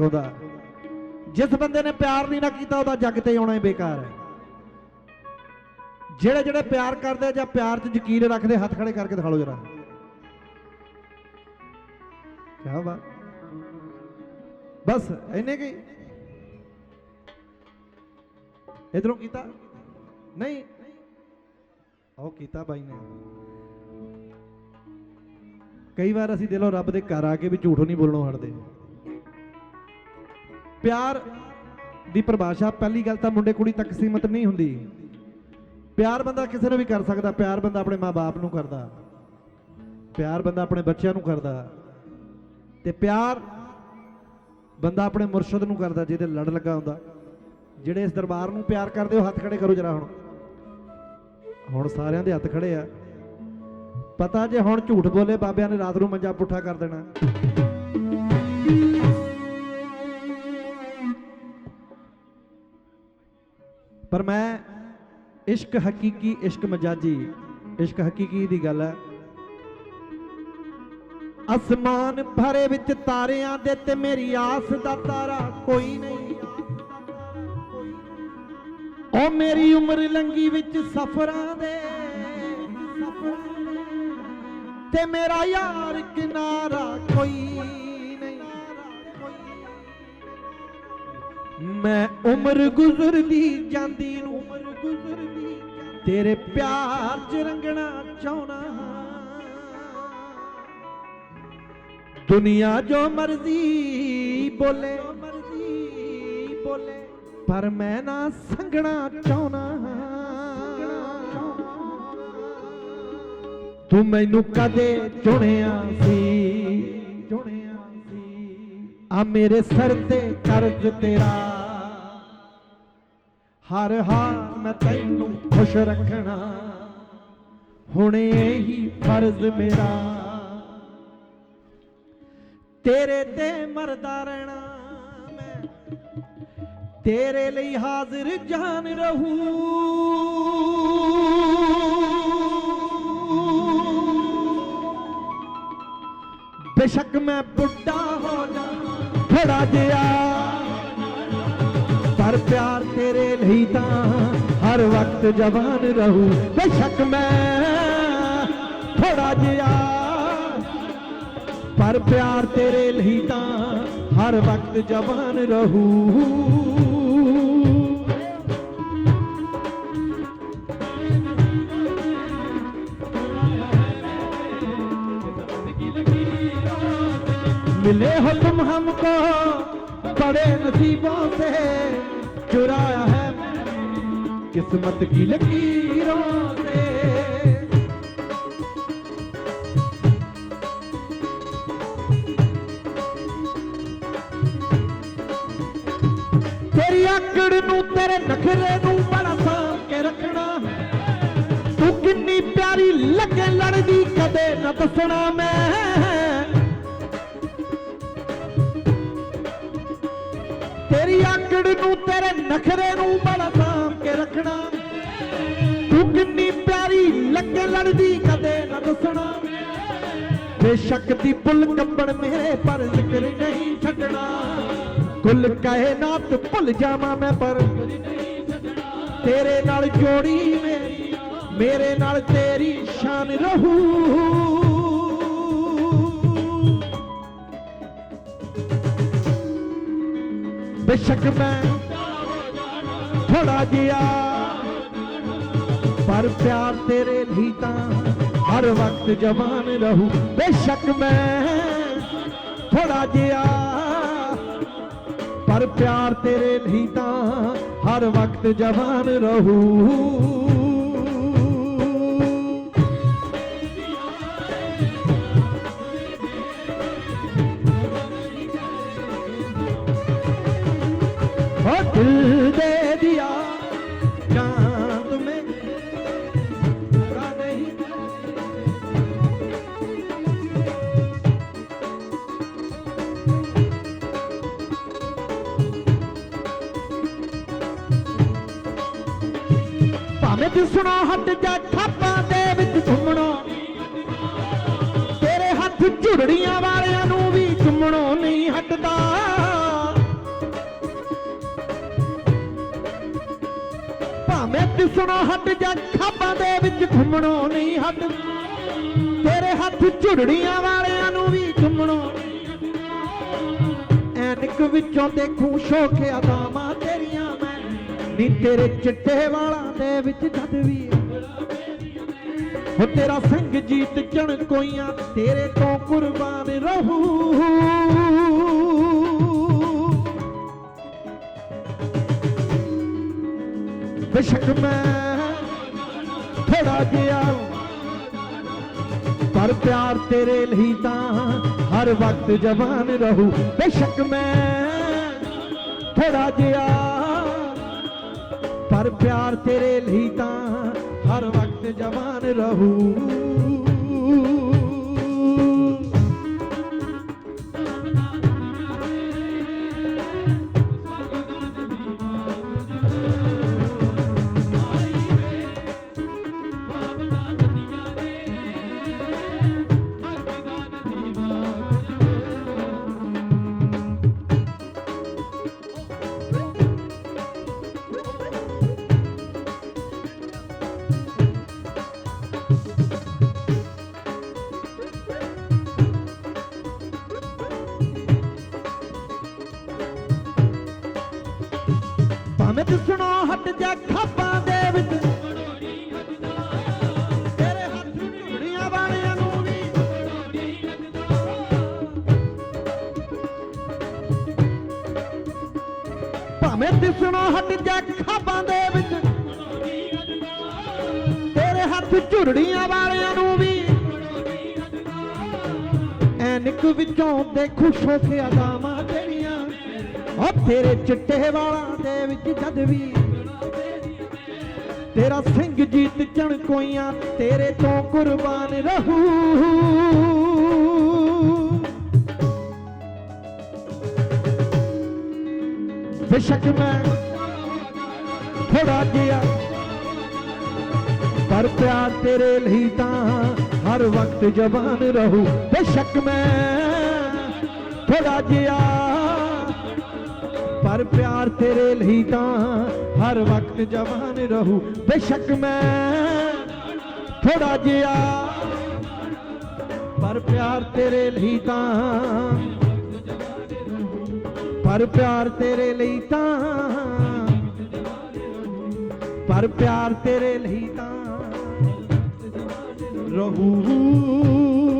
ਸਿਖਾਉਂਦਾ ਜਿਸ ਬੰਦੇ ਨੇ ਪਿਆਰ ਨਹੀਂ ਨਾ ਕੀਤਾ, ਉਹਦਾ ਜੱਗ ਤੇ ਆਉਣਾ ਹੀ ਬੇਕਾਰ ਹੈ। ਜਿਹੜੇ ਜਿਹੜੇ ਪਿਆਰ ਕਰਦੇ ਜਾਂ ਪਿਆਰ 'ਚ ਯਕੀਨ ਰੱਖਦੇ, ਹੱਥ ਖੜੇ ਕਰਕੇ ਦਿਖਾ ਲਓ ਜਰਾ। ਕਿਆ ਬਾਤ। ਬਸ, ਇੰਨੇ ਕੀ ਇਧਰੋਂ ਕੀਤਾ? ਨਹੀਂ। ਉਹ ਕੀਤਾ ਬਾਈ ਨੇ। ਕਈ ਵਾਰ ਅਸੀਂ ਦਿਲੋਂ ਰੱਬ ਦੇ ਘਰ ਆ ਕੇ ਵੀ ਝੂਠ ਨਹੀਂ ਬੋਲਣੋਂ ਹਟਦੇ। ਪਿਆਰ ਦੀ ਪਰਿਭਾਸ਼ਾ, ਪਹਿਲੀ ਗੱਲ ਤਾਂ ਮੁੰਡੇ ਕੁੜੀ ਤੱਕ ਸੀਮਤ ਨਹੀਂ ਹੁੰਦੀ। ਪਿਆਰ ਬੰਦਾ ਕਿਸੇ ਨੂੰ ਵੀ ਕਰ ਸਕਦਾ, ਪਿਆਰ ਬੰਦਾ ਆਪਣੇ ਮਾਪੇ ਨੂੰ ਕਰਦਾ। ਪਿਆਰ ਬੰਦਾ ਆਪਣੇ ਬੱਚਿਆਂ ਨੂੰ ਕਰਦਾ। ਤੇ ਪਿਆਰ ਬੰਦਾ ਆਪਣੇ ਮੁਰਸ਼ਿਦ ਨੂੰ ਕਰਦਾ, ਜਿਹਦੇ ਲੜ ਲੱਗਾ ਹੁੰਦਾ। ਜਿਹੜੇ ਇਸ ਦਰਬਾਰ ਨੂੰ ਪਿਆਰ ਕਰਦੇ ਹੋ ਹੱਥ ਖੜੇ ਕਰੋ ਜਰਾ ਹੁਣ। ਹੁਣ ਸਾਰਿਆਂ ਦੇ ਹੱਥ ਖੜੇ ਆ। ਪਤਾ ਜੇ ਹੁਣ ਝੂਠ ਬੋਲੇ, ਬਾਬਿਆਂ ਨੇ ਰਾਤ ਨੂੰ ਮੰਜਾ ਪੁੱਠਾ ਕਰ ਦੇਣਾ। ਪਰ ਮੈਂ ਇਸ਼ਕ ਹਕੀਕੀ, ਇਸ਼ਕ ਮਜਾਜੀ, ਇਸ਼ਕ ਹਕੀਕੀ ਦੀ ਗੱਲ ਹੈ। ਅਸਮਾਨ ਭਰੇ ਵਿੱਚ ਤਾਰਿਆਂ ਦੇ ਤੇ ਮੇਰੀ ਆਸ ਦਾ ਤਾਰਾ ਕੋਈ ਨਹੀਂ। ਉਹ ਮੇਰੀ ਉਮਰ ਲੰਗੀ ਵਿੱਚ ਸਫਰਾਂ ਦੇ ਤੇ ਮੇਰਾ ਯਾਰ ਕਿਨਾਰਾ ਕੋਈ ਮੈਂ ਉਮਰ ਗੁਜ਼ਰਦੀ ਜਾਂਦੀ ਨੂੰ। ਉਮਰ ਗੁਜ਼ਰਦੀ ਤੇਰੇ ਪਿਆਰ 'ਚ ਰੰਗਣਾ ਚਾਹਣਾ ਦੁਨੀਆ ਜੋ ਮਰਜ਼ੀ ਬੋਲੇ। ਮਰਜ਼ੀ ਬੋਲੇ। ਪਰ ਮੈਂ ਨਾ ਸੰਗਣਾ ਚਾਹਣਾ ਤੂੰ ਮੈਨੂੰ ਕਦੇ ਚੁਣਿਆ ਸੀ ਚੁਣਿਆ ਸੀ। ਆ ਮੇਰੇ ਸਰ ਤੇ ਕਰਜ਼ ਤੇਰਾ। ਹਰ ਹਾਲ ਮੈਂ ਤੈਨੂੰ ਖੁਸ਼ ਰੱਖਣਾ। ਹੁਣ ਇਹੀ ਫਰਜ਼ ਮੇਰਾ। ਤੇਰੇ ਤੇ ਮਰਦਾ ਰਹਿਣਾ ਮੈਂ। ਤੇਰੇ ਲਈ ਹਾਜ਼ਰ ਜਾਨ ਰਹੂ। ਬੇਸ਼ੱਕ ਮੈਂ ਬੁੱਢਾ ਹੋ ਜਾਵਾਂ ਥੋੜਾ ਜਿਹਾ ਪਰ ਪਿਆਰ ਤੇਰੇ ਲਈ ਤਾਂ ਹਰ ਵਕਤ ਜਵਾਨ ਰਹੂ। ਬੇਸ਼ੱਕ ਮੈਂ ਥੋੜਾ ਜਿਹਾ ਪਰ ਪਿਆਰ ਤੇਰੇ ਲਈ ਤਾਂ ਹਰ ਵਕਤ ਜਵਾਨ ਰਹੂ। मिले हो तुम हमको बड़े नसीबों से चुराया है किस्मत की लकीरों से ਤੇਰੀ ਆਕੜ ਨੂੰ ਤੇਰੇ ਨਖਰੇ ਨੂੰ ਬੜਾ ਸਾਂਭ ਕੇ ਰੱਖਣਾ ਤੂੰ ਕਿੰਨੀ ਪਿਆਰੀ ਲੱਗੇ ਲੜਦੀ ਕਦੇ ਨਾ ਦੱਸਣਾ ਮੈਂ ਤੇਰੀ ਆਕੜ ਨੂੰ, ਤੇਰੇ ਨਖਰੇ ਨੂੰ ਬੜਾ ਸਾਂਭ ਕੇ ਰੱਖਣਾ। ਤੂੰ ਕਿੰਨੀ ਪਿਆਰੀ ਲੱਗੇ ਲੜਦੀ, ਕਦੇ ਨਾ ਦੱਸਣਾ। ਬੇਸ਼ੱਕ ਦੀ ਪੁੱਲ ਕੰਬਣ ਮੇਰੇ ਪਰ ਜ਼ਿਕਰ ਨਹੀਂ ਛੱਡਣਾ। ਕੁੱਲ ਕਾਇਨਾਤ ਭੁੱਲ ਜਾਵਾਂ ਮੈਂ ਪਰ ਤੇਰੇ ਨਾਲ ਜੋੜੀ ਮੇਰੀ, ਮੇਰੇ ਨਾਲ ਤੇਰੀ ਸ਼ਾਨ ਰਹੂ। ਬੇਸ਼ੱਕ ਮੈਂ ਥੋੜਾ ਜਿਹਾ ਪਰ ਪਿਆਰ ਤੇਰੇ ਲਈ ਤਾਂ ਹਰ ਵਕਤ ਜਵਾਨ ਰਹੂ ਬੇਸ਼ੱਕ ਮੈਂ ਥੋੜਾ ਜਿਹਾ ਪਰ ਪਿਆਰ ਤੇਰੇ ਲਈ ਤਾਂ ਹਰ ਵਕਤ ਹੋ ਭਾਵੇਂ ਦਿਸਣਾ ਹੱਟ ਜਾ ਠਾਪਾਂ ਦੇ ਵਿੱਚ ਘੁੰਮਣਾ ਤੇਰੇ ਹੱਥ ਝੁੜੜੀਆਂ ਵਾਲਿਆਂ ਨੂੰ ਵੀ ਚੁੰਮਣੋਂ ਨਹੀਂ ਹਟਦਾ। ਦਿਸਣੋਂ ਹਟ ਜਾ ਖਾਬਾਂ ਦੇ ਵਿੱਚ ਘੁੰਮਣੋਂ ਨਹੀਂ ਹਟ। ਤੇਰੇ ਹੱਥ ਝੁਰੜੀਆਂ ਵਾਲਿਆਂ ਨੂੰ ਵੀ ਘੁੰਮਣੋਂ ਐਨਕ ਵਿੱਚੋਂ ਦੇਖੂ ਸ਼ੋਖਿਆ ਦਾਮਾਂ ਤੇਰੀਆਂ ਮੈਂ। ਨੀ ਤੇਰੇ ਚਿੱਟੇ ਵਾਲਾਂ ਦੇ ਵਿੱਚ ਜਦ ਵੀ ਹੋ ਤੇਰਾ ਸਿੰਘ ਜੀਤ ਚਣ ਕੋਈਆਂ ਤੇਰੇ ਤੋਂ ਕੁਰਬਾਨ ਰਹੂ। ਬੇਸ਼ੱਕ ਮੈਂ ਥੋੜਾ ਜਿਹਾ ਪਰ ਪਿਆਰ ਤੇਰੇ ਲਈ ਤਾਂ ਹਰ ਵਕਤ ਜਵਾਨ ਰਹੂ। ਬੇਸ਼ੱਕ ਮੈਂ ਥੋੜਾ ਜਿਹਾ ਪਰ ਪਿਆਰ ਤੇਰੇ ਲਈ ਤਾਂ ਹਰ ਵਕਤ ਜਵਾਨ ਰਹੂ। ਖਾਪਾਂ ਹਟ ਜਾ ਖਾਬਾਂ ਦੇ ਵਿੱਚ। ਤੇਰੇ ਹੱਥ ਝੁਰੜੀਆਂ ਵਾਲਿਆਂ ਨੂੰ ਵੀ। ਭਾਵੇਂ ਦਿਸਣੋਂ ਹਟ ਜਾ ਖਾਬਾਂ ਦੇ ਵਿੱਚ। ਤੇਰੇ ਹੱਥ ਝੁਰੜੀਆਂ ਵਾਲਿਆਂ ਨੂੰ ਵੀ। ਐਨਕ ਵਿੱਚੋਂ ਦੇਖੂ ਸ਼ੋਖਿਆ ਦਾਮਾਂ ਤੇਰੀਆਂ ਉਹ ਤੇਰੇ ਚਿੱਟੇ ਵਾਲਾਂ ਦੇ ਵਿੱਚ ਜਦ ਵੀ। ਤੇਰਾ ਸਿੰਘ ਜੀਤ ਚਣ ਕੋਈਆਂ, ਤੇਰੇ ਤੋਂ ਕੁਰਬਾਨ ਰਹੂ। ਬੇਸ਼ੱਕ ਮੈਂ ਥੋੜਾ ਜਿਹਾ ਪਰ ਪਿਆਰ ਤੇਰੇ ਲਈ ਤਾਂ ਹਰ ਵਕਤ ਜਵਾਨ ਰਹੂ। ਬੇਸ਼ੱਕ ਮੈਂ ਥੋੜਾ ਜਿਹਾ ਪਰ ਪਿਆਰ ਤੇਰੇ ਲਈ ਤਾਂ ਹਰ ਵਕਤ ਜਵਾਨ ਰਹੂ ਬੇਸ਼ੱਕ ਮੈਂ ਥੋੜਾ ਜਿਹਾ ਪਰ ਪਿਆਰ ਤੇਰੇ ਲਈ ਤਾਂ ਪਰ ਪਿਆਰ ਤੇਰੇ ਲਈ ਤਾਂ ਪਰ ਪਿਆਰ ਤੇਰੇ ਲਈ ਤਾਂ ਰਹੂ